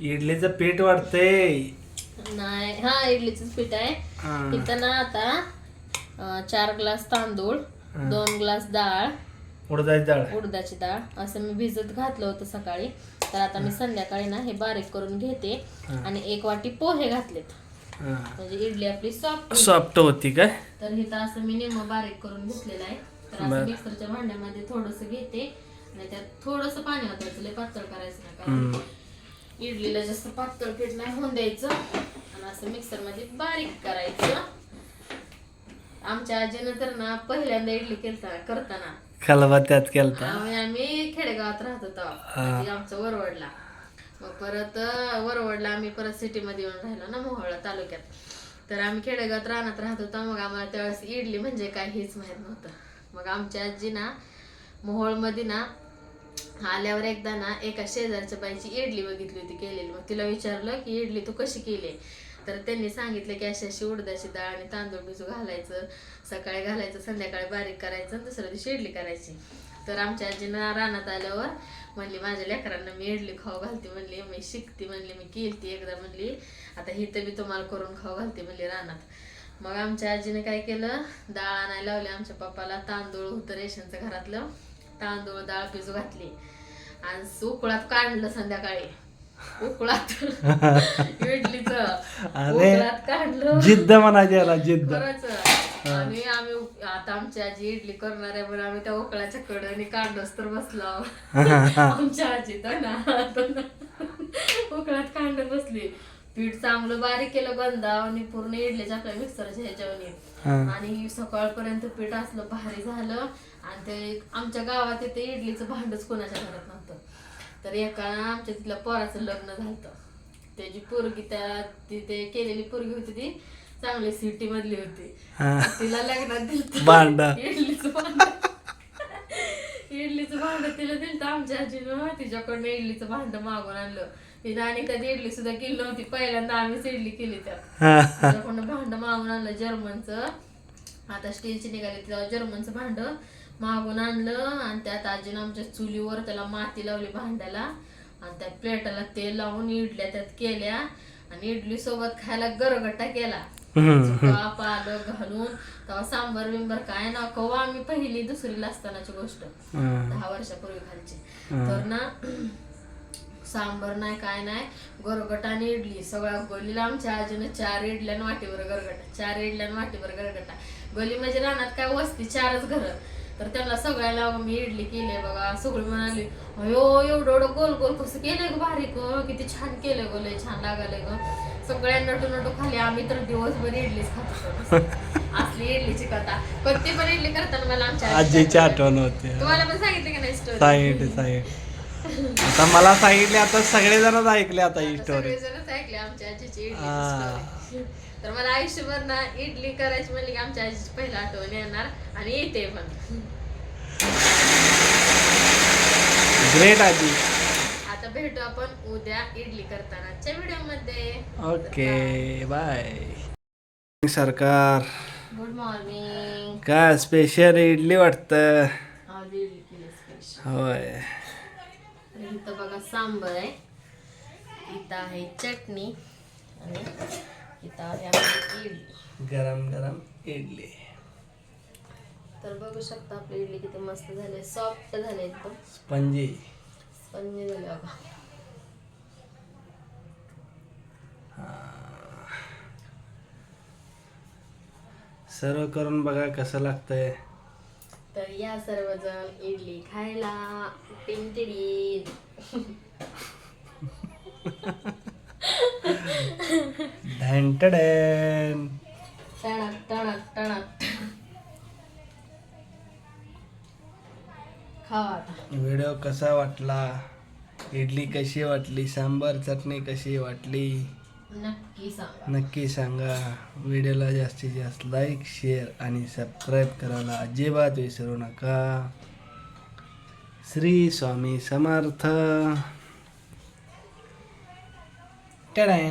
इडलीचं पीठ वाढतंय. नाही हा इडलीच पीठ आहे. हा. इथं ना आता अं, चार ग्लास तांदूळ दोन ग्लास डाळ उडदाची डाळ. उडदाची डाळ. असं मी भिजत घातलं होतं सकाळी. तर आता मी संध्याकाळी ना हे बारीक करून घेते आणि एक वाटी पोहे घातलेत. म्हणजे इडली आपली सॉफ्ट सॉफ्ट होती काय? तर इथं असं मी निम बारीक करून घेतलेलं आहे. तर असं मिक्सरच्या भांड्यामध्ये थोडस घेते. आणि त्यात थोडस पाणी वाटायचं लय पातळ करायचं कारण इडलीला जास्त पातळ पीठ नाही होऊन द्यायचं. आणि असं मिक्सरमध्ये बारीक करायचं. आमच्या आजीनं तर ना पहिल्यांदा इडली केलता करताना. खलबा त्यात केलता. आम्ही आम्ही खेडेगावात राहत होतो. आमचं वरवडला. मग परत वरवडला आम्ही परत सिटीमध्ये येऊन राहिलो ना मोहोळा तालुक्यात. तर आम्ही खेडेगावात राहण्यात राहत होतो. मग आम्हाला त्यावेळेस इडली म्हणजे काय हेच माहीत नव्हतं. मग आमच्या आजी ना मोहोळमध्ये ना आल्यावर एकदा ना एका शेजारच्या बाईची इडली बघितली होती केलेली. मग तिला विचारलं की इडली तू कशी केली? तर त्यांनी सांगितलं की अशी अशी उडदाची डाळ आणि तांदूळ भिजू घालायचं. सकाळी घालायचं संध्याकाळी बारीक करायचं आणि दुसऱ्या दिवशी इडली करायची. तर आमच्या आजीनं रानात आल्यावर म्हणली माझ्या लेकरांना मी इडली खाऊ घालते. म्हणली मी शिकते. म्हणली मी केलती एकदा. म्हणली आता ही तर मी तुम्हाला करून खाऊ घालते. म्हणली रानात. मग आमच्या आजीने काय केलं डाळ आणायला लावली आमच्या पप्पाला तांदूळ होतं रेशनचं घरातलं. तांदूळ डाळ भिजू घातली. आणि उकळात काढलं संध्याकाळी. उकळात. इडलीच. उकळात काढलं. जिद्द म्हणायची याला जिद्द. आणि आम्ही आता आमची आजी इडली करणार आहे पण आम्ही त्या उकळाच्या कडे कांडोस तर बसलो. आमच्या आजी तर ना. उकळात कांड बसली. पीठ चांगलं बारीक केलं गंधा आणि पूर्ण इडलीच्या आपल्या मिक्सरच्या ह्याच्यावर आणि सकाळपर्यंत पीठ असलं भारी झालं. आणि ते आमच्या गावात इथे इडलीचं भांडच कोणाच्या घरात नव्हतं. तर एका आमच्या तिथल्या पोराचं लग्न झालं त्याची पोरगी त्या तिथे केलेली पोरगी होती ती चांगली सिटी मधली होती तिला लग्नात दिलं भांड. इडलीचं भांड. इडलीचं भांड तिला दिलं आमच्या आजीनं तिच्याकडनं इडलीचं भांड मागून आणलं. तिने आणि कधी इडली सुद्धा केली नव्हती. पहिल्यांदा आम्हीच इडली केली त्यात. तिच्याकडनं भांड मागून आणलं जर्मनचं. आता स्टीलची निघाली तेव्हा जर्मनचं भांड. मागून आणलं आणि त्यात आजीनं आमच्या चुलीवर त्याला माती लावली भांड्याला. आणि त्या प्लेटाला तेल लावून इडल्या त्यात केल्या आणि इडली सोबत खायला गरगट्टा केला. चुका पालक घालून. तेव्हा सांबर बिंबर काय ना कवा आम्ही पहिली दुसरीला असतानाची गोष्ट. दहा वर्षापूर्वी खालची तर ना सांबर नाही काय नाही गरगटा आणि इडली. सगळ्या गलीला आमच्या आजीनं चार इडल्या आणि वाटीवर गरगटा. चार इडल्या आणि वाटीवर गरगटा. गली म्हणजे रानात काय वस्ती चारच घर. तर त्यांना सगळ्याला मी इडली केली बघा सगळी म्हणाली अयो एवढं एवढं गोल गोल कसं केलंय ग बारीक ग किती छान केलंय गो लय छान लागायलंय ग. सगळ्या नटू नटू खाली आम्ही तर दिवसभर इडलीच खात. असली इडलीची कथा. कोणती पण इडली करताना मला आमच्या आजीची आठवण होते. तुम्हाला पण सांगितलं की नाही स्टोरी सांगितले सांगितले. आता मला सांगितले आता सगळेजणच ऐकले आता ही स्टोरी सगळेजणच ऐकले आमच्या आजीची इडलीची story. तर मला आयुष्यभर ना इडली करायची म्हणली की आमच्या आजीची पहिला आठवण येणार आणि येते पण. ग्रेट आजी. आता भेटू आपण उद्या इडली करतानाच्या व्हिडिओमध्ये ओके बाय सरकार. गुड मॉर्निंग काय स्पेशल इडली वाटतं? आज इडली केली स्पेशल होय. इथं बघा सांबर आहे. इथं आहे चटणी. आणि इथं आहे आपली इडली. गरम गरम इडली. तर बघू शकता आपली इडली किती मस्त झाली सॉफ्ट झाले एकदम. स्पंजी. स्पंजी झाले बघा. सर्व करून बघा कसं लागतंय. तर या सर्वजण इडली खायला. टिंटिडीन ढॅन्टडॅन टणक टणक टणक. खावा आता. व्हिडिओ कसा वाटला? इडली कशी वाटली? सांबार चटणी कशी वाटली? नक्की सांगा. नक्की सांगा. व्हिडिओला जास्तीत जास्त लाईक शेअर आणि सबस्क्राईब करायला अजिबात विसरू नका. श्री स्वामी समर्थ. टडाय